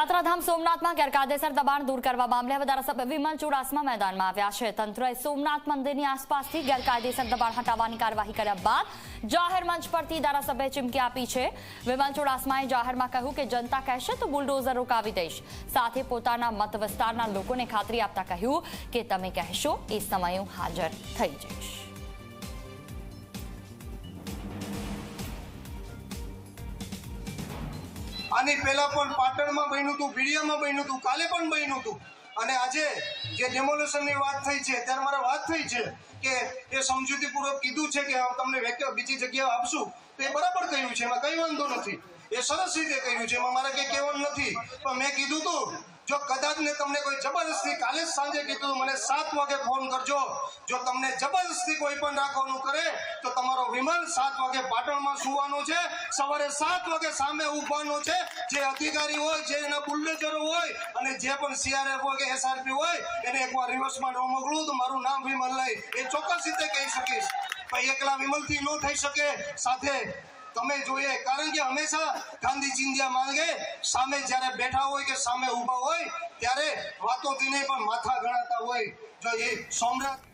યાત્રાધામ સોમનાથમાં ગેરકાયદેસર દબાણ દૂર કરવા મામલે હવે ધારાસભ્ય વિમલ ચુડાસમા મેદાનમાં આવ્યા છે. તંત્રએ સોમનાથ મંદિરની આસપાસથી ગેરકાયદેસર દબાણ હટાવવાની કાર્યવાહી કર્યા બાદ જાહેર મંચ પરથી ધારાસભ્યએ ચીમકી આપી છે. વિમલ ચુડાસમાએ જાહેરમાં કહ્યું કે જનતા કહેશે તો બુલડોઝર રોકાવી દઈશ. સાથે પોતાના મત વિસ્તારના લોકોને ખાતરી આપતા કહ્યું કે તમે કહેશો એ સમયે હું હાજર થઈ જઈશ. આની પહેલાં પણ પાટણમાં બન્યું હતું, ભીડિયામાં બન્યું હતું, કાલે પણ બન્યું હતું. અને આજે જે ડેમોલેશનની વાત થઈ છે, ત્યારે મારે વાત થઈ છે કે એ સમજૂતીપૂર્વક કીધું છે કે તમને બીજી જગ્યા આપશું. તો એ બરાબર કહ્યું છે, એમાં કંઈ વાંધો નથી. એ સરસ રીતે કહ્યું છે, એમાં મારે કંઈ કહેવાનું નથી. પણ મેં કીધું હતું જો કદાચ ને તમને કોઈ જબરદસ્તી કાલે સાંજે કીધું, મને સાત વાગે ફોન કરજો. જો તમને જબરદસ્તી કોઈ પણ રાખવાનું કરે, તો તમારો વિમલ સાત વાગે પાટણમાં સુવાનો છે. સવારે સાત વાગે સામે ઊભવાનું છે. જે અધિકારી હોય, જે એના બુલ્ડોઝરો હોય, અને જે પણ સીઆરએફ હોય કે એસઆરપી હોય, એને એકવાર રિવર્સમાં ન મોકલું, તો મારું નામ વિમલ લઈ. એ ચોક્કસ રીતે કહી શકીશ. એકલા વિમલથી ન થઈ શકે. સાથે તમે જોઈએ, કારણ કે હંમેશા ગાંધી ચિંધ્યા માંગે સામે જ્યારે બેઠા હોય કે સામે ઊભા હોય, ત્યારે વાતોથી નહીં પણ માથા ગણાતા હોય. જો એ સોમનાથ